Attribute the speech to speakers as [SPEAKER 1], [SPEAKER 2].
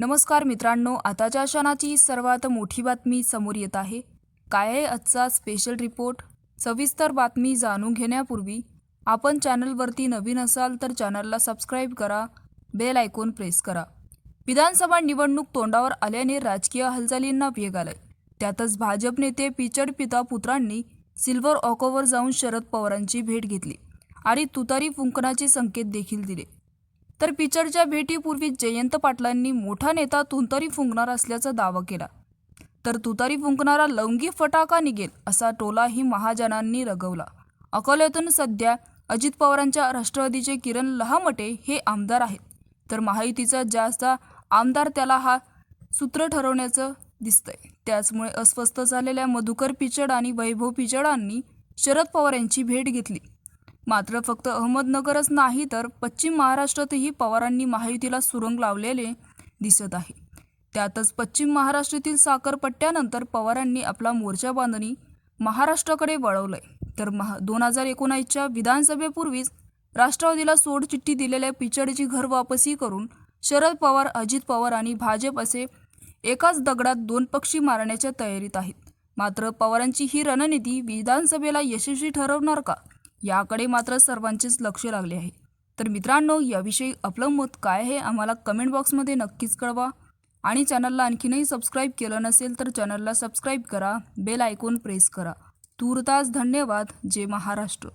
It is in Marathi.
[SPEAKER 1] नमस्कार मित्रांनो आताच्या क्षणाची सर्वात मोठी बातमी समोर येत आहे. काय आहे आजचा स्पेशल रिपोर्ट सविस्तर बातमी जाणून घेण्यापूर्वी आपण चॅनलवरती नवीन असाल तर चॅनलला सबस्क्राईब करा बेल आयकॉन प्रेस करा. विधानसभा निवडणूक तोंडावर आल्याने राजकीय हालचालींना वेग आलाय. त्यातच भाजप नेते पिचड पिता पुत्रांनी सिल्वर ऑकोवर जाऊन शरद पवारांची भेट घेतली आणि तुतारी फुंकण्याचे संकेत देखील दिले. तर पिचडच्या भेटीपूर्वी जयंत पाटलांनी मोठा नेता तुतारी फुंकणार असल्याचा दावा केला. तर तुतारी फुंकणारा लवंगी फटाका निघेल असा टोलाही महाजनांनी रगवला. अकोल्यातून सध्या अजित पवारांच्या राष्ट्रवादीचे किरण लहामटे हे आमदार आहेत. तर महायुतीचा जास्त आमदार त्याला हा सूत्र ठरवण्याचं दिसतंय. त्याचमुळे अस्वस्थ झालेल्या मधुकर पिचड आणि वैभव पिचडांनी शरद पवार यांची भेट घेतली. मात्र फक्त अहमदनगरच नाही तर पश्चिम महाराष्ट्रातही पवारांनी महायुतीला सुरंग लावलेले दिसत आहे. त्यातच पश्चिम महाराष्ट्रातील साखरपट्ट्यानंतर पवारांनी आपला मोर्चा बांधणी महाराष्ट्राकडे वळवलंय. तर महा दोन हजार एकोणीसच्या विधानसभेपूर्वीच राष्ट्रवादीला सोडचिठ्ठी दिलेल्या पिचडची घर वापसी करून शरद पवार अजित पवार आणि भाजप असे एकाच दगडात दोन पक्षी मारण्याच्या तयारीत आहेत. मात्र पवारांची ही रणनीती विधानसभेला यशस्वी ठरवणार का? याकडे मात्र सर्वांचेच लक्ष लागले आहे. तर मित्रांनो याविषयी आपलं मत काय आहे आम्हाला कमेंट बॉक्समध्ये नक्कीच कळवा. आणि चॅनलला आणखीनही सबस्क्राईब केलं नसेल तर चॅनलला सबस्क्राईब करा. बेल आयकॉन प्रेस करा. तूर्तास धन्यवाद. जय महाराष्ट्र.